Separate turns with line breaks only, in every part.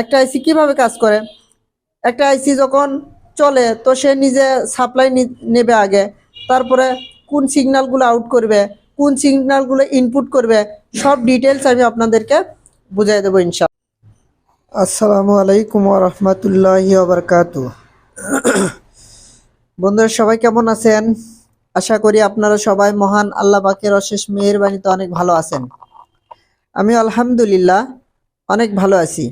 একটা আইসি কীভাবে কাজ করে? একটা আইসি যখন চলে, তো সে নিজে সাপ্লাই নেবে আগে। তারপরে কোন সিগন্যালগুলো আউট করবে, কোন সিগন্যালগুলো ইনপুট করবে, সব ডিটেলস আমি আপনাদেরকে বুঝাই দেবো ইনশাল্লাহ আসসালামু আলাইকুম রহমতুল্লাহি বারকাতু। বন্ধুরা, সবাই কেমন আছেন? আশা করি আপনারা সবাই মহান আল্লাহ পাকের অশেষ মেহেরবানিতে অনেক ভালো আছেন। আমি আলহামদুলিল্লাহ অনেক ভালো আছি।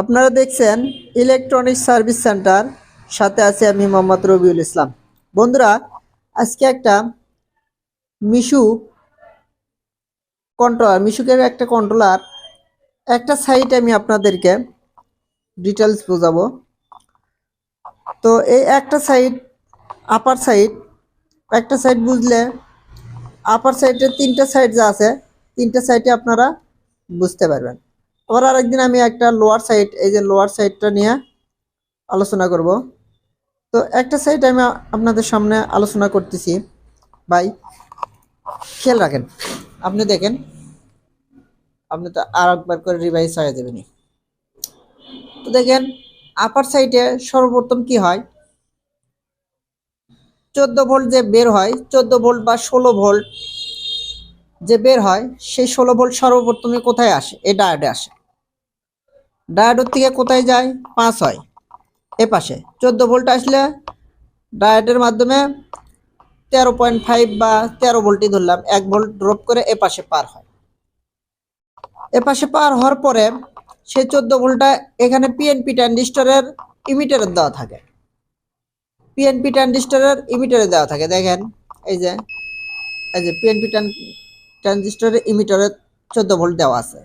আপনারা দেখছেন ইলেকট্রনিক সার্ভিস সেন্টার, সাথে আছে আমি মোহাম্মদ রবিউল ইসলাম। বন্ধুরা, আজকে একটা মিশু কন্ট্রোলার মিশুকের একটা কন্ট্রোলার একটা সাইট আমি আপনাদেরকে ডিটেলস বোঝাবো। তো এই একটা সাইড আপার সাইড একটা সাইড বুঝলে আপার সাইডে তিনটা সাইড যা আছে, তিনটা সাইডে আপনারা বুঝতে পারবেন। আবার আরেকদিন আমি একটা লোয়ার সাইড এই যে লোয়ার সাইডটা নিয়ে আলোচনা করব। তো একটা সাইড আমি আপনাদের সামনে আলোচনা করতেছি। ভাই, খেয়াল রাখেন, আপনি দেখেন, আপনি তো আর একবার করে রিভাইজ হয়ে যাবেন। তো দেখেন আপার সাইডে সর্বপ্রথম কি হয়? চোদ্দ ভোল্ট যে বের হয়, চোদ্দ ভোল্ট বা ষোলো ভোল্ট যে বের হয়, সেই ষোলো ভোল্ট সর্বপ্রথমে কোথায় আসে? এই ডায়োডে আসে। ডায়োডের থেকে কোথায় যায়? পাঁচ হয়। এ পাশে চোদ্দ ভোল্ট আসলে ডায়োডের মাধ্যমে তেরো পয়েন্ট ফাইভ বা তেরো ভোল্টই ধরলাম, এক ভোল্ট ড্রপ করে এ পাশে পার হয়। এ পাশে পার হওয়ার পরে সেই চোদ্দ ভোল্টটা এখানে পিএনপি ট্রানজিস্টরের ইমিটারের দেওয়া থাকে। পিএনপি ট্রানজিস্টরের ইমিটারে দেওয়া থাকে, দেখেন, এই যে এই যে পিএনপি ট্রানজিস্টরের ইমিটারের চোদ্দ ভোল্ট দেওয়া আছে।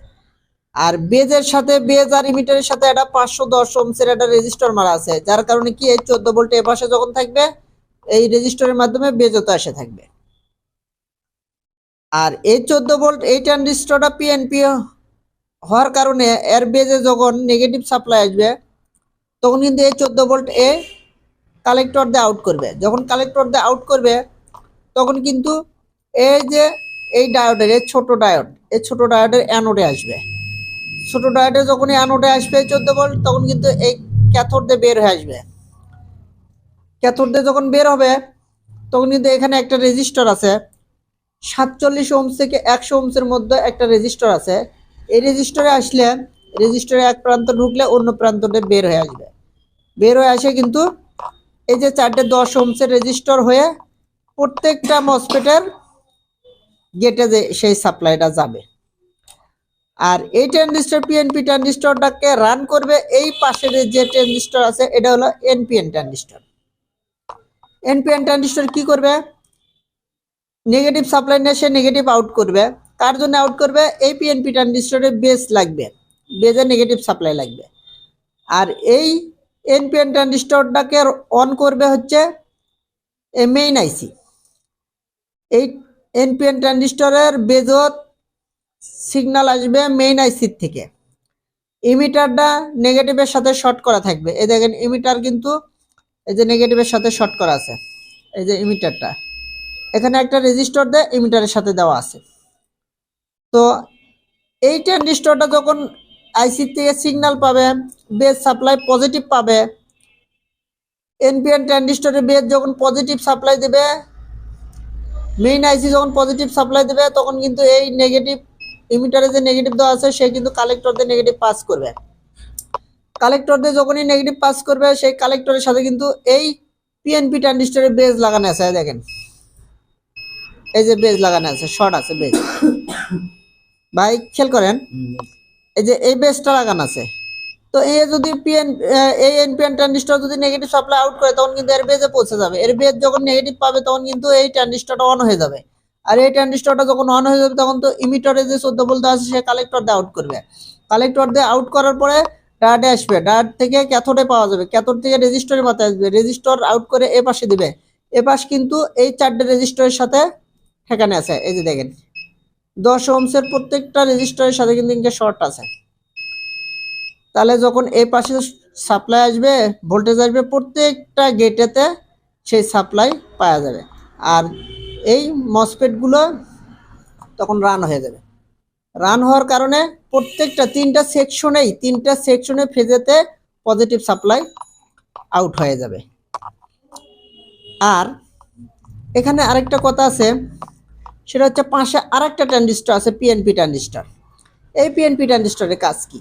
আর বেজের সাথে, বেজ আর ইমিটারের সাথে একটা পাঁচশো দশ ওমসের একটা রেজিস্টার মারা আছে, যার কারণে কি এই চোদ্দ ভোল্ট এ পাশে যখন থাকবে, এই রেজিস্টারের মাধ্যমে বেজও তো এসে থাকবে। আর এই চোদ্দ ভোল্ট এই ট্রানজিস্টরটা পিএনপি হওয়ার কারণে এর বেজে যখন নেগেটিভ সাপ্লাই আসবে, তখন কিন্তু এই চোদ্দ ভোল্ট এ কালেক্টর দিয়ে আউট করবে। যখন কালেক্টর দিয়ে আউট করবে, তখন কিন্তু এই যে, এই ডায়োডের এই ছোট ডায়োড এই ছোট ডায়োডের অ্যানোডে আসবে। ছোট ডায়োডে যখন অ্যানোডে আসবে চোদ্দ ভোল্ট তখন কিন্তু এই ক্যাথোড দিয়ে বের হয়ে আসবে। ক্যাথোড দিয়ে যখন বের হবে, তখন কিন্তু এখানে একটা রেজিস্টার আছে। সাতচল্লিশ ওমস থেকে একশো ওমসের মধ্যে একটা রেজিস্টার আছে। এই রেজিস্টারে আসলে রেজিস্টারে এক প্রান্ত ঢুকলে অন্য প্রান্তটা বের হয়ে আসবে। বের হয়ে আসে কিন্তু এই যে চারটে দশ ওমসের রেজিস্টার হয়ে প্রত্যেকটা মসপেটের গেটে যে সেই সাপ্লাইটা যাবে। আর এই ট্রানজিস্টর পিএনপি ট্রানজিস্টরটাকে রান করবে এই পাশের যে ট্রানজিস্টর আছে, এটা হলো এনপিএন ট্রানজিস্টর এনপিএন ট্রানজিস্টর কি করবে? নেগেটিভ সাপ্লাই নিয়ে সে নেগেটিভ আউট করবে। কার জন্য আউট করবে? এই পিএনপি ট্রানজিস্টরে বেস লাগবে। বেজে নেগেটিভ সাপ্লাই লাগবে। আর এই এনপিএন ট্রানজিস্টরটাকে অন করবে হচ্ছে মেইন আইসি এই এনপিএন ট্রানজিস্টরের বেজত সিগন্যাল আসবে মেইন আইসির থেকে। ইমিটারটা নেগেটিভের সাথে শর্ট করা থাকবে। এই দেখেন ইমিটার কিন্তু এই যে নেগেটিভের সাথে শর্ট করা আছে। এই যে ইমিটারটা এখানে একটা রেজিস্টার দেয় ইমিটারের সাথে দেওয়া আছে। তো এই ট্রানজিস্টরটা যখন আইসি থেকে সিগনাল পাবে বেস সাপ্লাই পজিটিভ পাবে এনপিএন ট্রানজিস্টরে বেস যখন পজিটিভ সাপ্লাই দেবে মেইন আইসি যখন পজিটিভ সাপ্লাই দেবে, তখন কিন্তু এই নেগেটিভ ইমিটারে যে নেগেটিভ দেওয়া আছে, সে কিন্তু কালেক্টর দিয়ে নেগেটিভ পাস করবে। কালেক্টর দিয়ে যখনই নেগেটিভ পাস করবে, সেই কালেক্টরের সাথে কিন্তু এই পিএনপি ট্রানজিস্টরের বেজ লাগানো আছে দেখেন। এই যে বেজ লাগানো আছে শর্ট আছে বেজ ভাই, খেয়াল করেন, এই যে এই বেজটা লাগানো আছে। তো এ যদি পিএন এই এনপিএন ট্রানজিস্টর যদি নেগেটিভ সাপ্লাই আউট করে, তখন কিন্তু এর বেজে পৌঁছে যাবে। এর বেজ যখন নেগেটিভ পাবে, তখন কিন্তু এই ট্রানজিস্টরটা অন হয়ে যাবে। আর এই ট্রানজিস্টরটা যখন অন হয়ে যাবে, তখন তো ইমিটারে যে চোদ্দ বলতে আছে সে কালেক্টর দিয়ে আউট করবে। কালেক্টর দিয়ে আউট করার পরে ডায়াডে আসবে। ডায়াড থেকে ক্যাথোডে পাওয়া যাবে। ক্যাথোড থেকে রেজিস্টরের মাথায় আসবে। রেজিস্টর আউট করে এ পাশে দিবে। এ পাশ কিন্তু এই চারটে রেজিস্টরের সাথে ঠেকানে আছে। এই যে দেখেন, দশ ওমসের প্রত্যেকটা রেজিস্টারের সাথে কিন্তু ইনকে শর্ট আছে। তাহলে যখন এই পাশে সাপ্লাই আসবে ভোল্টেজ আসবে, প্রত্যেকটা গেটেতে সেই সাপ্লাই পাওয়া যাবে। আর এই মসপেটগুলো তখন রান হয়ে যাবে। রান হওয়ার কারণে প্রত্যেকটা তিনটা সেকশনেই তিনটা সেকশনে ফেজেতে পজিটিভ সাপ্লাই আউট হয়ে যাবে। আর এখানে আরেকটা কথা আছে, সেটা হচ্ছে পাশে আরেকটা ট্রানজিস্টর আছে পিএনপি ট্রানজিস্টর এই পিএনপি ট্রানজিস্টরের কাজ কি?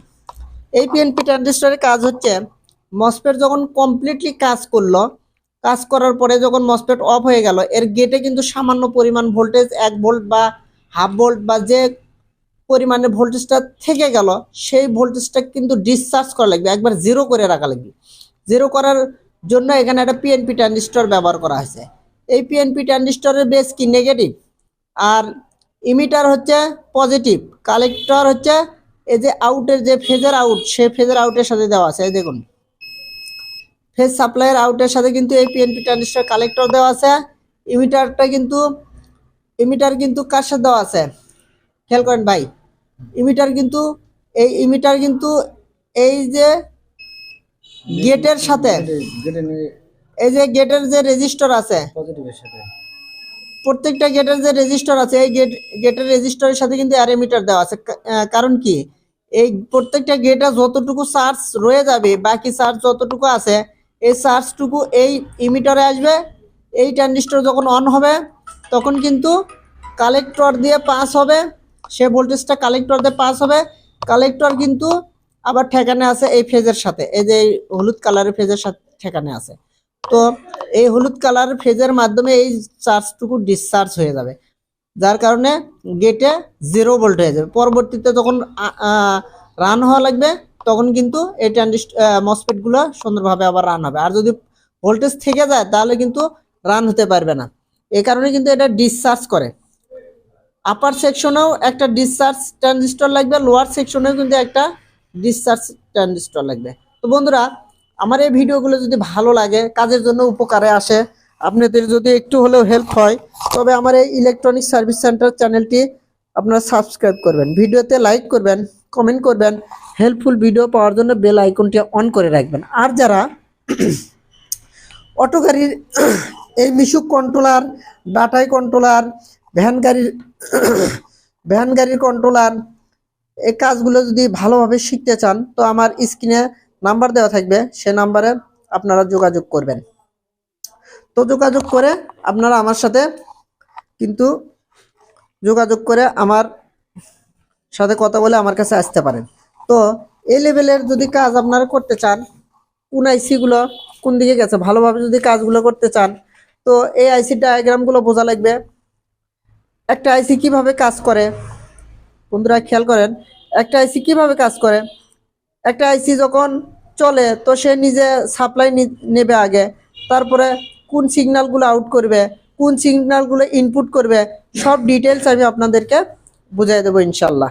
এই পিএনপি ট্রানজিস্টরের কাজ হচ্ছে মসপেট যখন কমপ্লিটলি কাজ করল কাজ করার পরে যখন মসপেট অফ হয়ে গেল, এর গেটে কিন্তু সামান্য পরিমাণ ভোল্টেজ এক ভোল্ট বা হাফ ভোল্ট বা যে পরিমাণে ভোল্টেজটা থেকে গেল, সেই ভোল্টেজটা কিন্তু ডিসচার্জ করা লাগবে, একবার জিরো করে রাখা লাগবে। জিরো করার জন্য এখানে একটা পিএনপি ট্রানজিস্টর ব্যবহার করা হয়েছে। এই পিএনপি ট্রানজিস্টরের বেস কি? নেগেটিভ আর ইমিটার হচ্ছে পজিটিভ কালেক্টর হচ্ছে এই যে আউটের যে ফেজার আউট সেই ফেজার আউটের সাথে দেওয়া আছে, এই দেখুন। ফেজ সাপ্লাইয়ের আউটের সাথে কিন্তু এই পিএনপি ট্রানজিস্টর কালেক্টর দেওয়া আছে। ইমিটারটা কিন্তু ইমিটার কিন্তু কার সাথে দেওয়া আছে? খেয়াল করেন ভাই ইমিটার কিন্তু, এই ইমিটার কিন্তু এই যে গেটের সাথে, এই যে গেটের যে রেজিস্টার আছে, প্রত্যেকটা গেটের যে রেজিস্টার আছে, এই গেট, গেটের রেজিস্টারের সাথে কিন্তু অ্যারে মিটার দেওয়া আছে। কারণ কি? এই প্রত্যেকটা গেটে যতটুকু চার্জ রয়ে যাবে, বাকি চার্জ যতটুকু আছে এই চার্জটুকু এই ইমিটারে আসবে, এই ট্রানজিস্টর যখন অন হবে, তখন কিন্তু কালেক্টর দিয়ে পাস হবে, সে ভোল্টেজটা কালেক্টর দিয়ে পাস হবে কালেক্টর কিন্তু আবার ঠেকানে আছে এই ফেজের সাথে, এই যে হলুদ কালারের ফেজের সাথে ঠেকানে আছে। তো এই হলুদ কালার ফেজের মাধ্যমে এই চার্জটুকু ডিসচার্জ হয়ে যাবে, যার কারণে গেটে জিরো ভোল্ট হয়ে যাবে। পরবর্তীতে যখন রান হওয়া লাগবে তখন কিন্তু এই ট্রানজিস্ট মসপেটগুলো সুন্দরভাবে আবার রান হবে। আর যদি ভোল্টেজ থেকে যায়, তাহলে কিন্তু রান হতে পারবে না। এ কারণে কিন্তু এটা ডিসচার্জ করে। আপার সেকশনেও একটা ডিসচার্জ ট্রানজিস্টর লাগবে লোয়ার সেকশনেও কিন্তু একটা ডিসচার্জ ট্রানজিস্টর লাগবে। তো বন্ধুরা, আমার এই ভিডিওগুলো যদি ভালো লাগে, কাজের জন্য উপকারে আসে, আপনাদের যদি একটু হলেও হেল্প হয়, তবে আমার এই ইলেকট্রনিক সার্ভিস সেন্টার চ্যানেলটি আপনারা সাবস্ক্রাইব করবেন। ভিডিওতে লাইক করবেন। কমেন্ট করবেন। হেল্পফুল ভিডিও পাওয়ার জন্য বেল আইকনটি অন করে রাখবেন। আর যারা অটো গাড়ির এই মিশুক কন্ট্রোলার ডাটাই কন্ট্রোলার ভ্যান গাড়ির ভ্যান গাড়ির কন্ট্রোলার এই কাজগুলো যদি ভালোভাবে শিখতে চান, তো আমার স্ক্রিনে নাম্বার দেওয়া থাকবে, সে নাম্বারে আপনারা যোগাযোগ করবেন। তো যোগাযোগ করে আপনারা আমার সাথে কিন্তু যোগাযোগ করে আমার সাথে কথা বলে আমার কাছে আসতে পারেন। তো এই লেভেলের যদি কাজ আপনারা করতে চান, কোন আইসিগুলো কোন দিকে গেছে, ভালোভাবে যদি কাজগুলো করতে চান, তো এই আইসি ডায়াগ্রামগুলো বোঝা লাগবে। একটা আইসি কীভাবে কাজ করে? বন্ধুরা, খেয়াল করেন, একটা আইসি কীভাবে কাজ করে? একটা আইসি যখন চলে, তো সে নিজে সাপ্লাই নেবে আগে। তারপরে কোন সিগন্যালগুলো আউট করবে, কোন সিগন্যালগুলো ইনপুট করবে, সব ডিটেলস আমি আপনাদেরকে বুঝাই দেবো ইনশাল্লাহ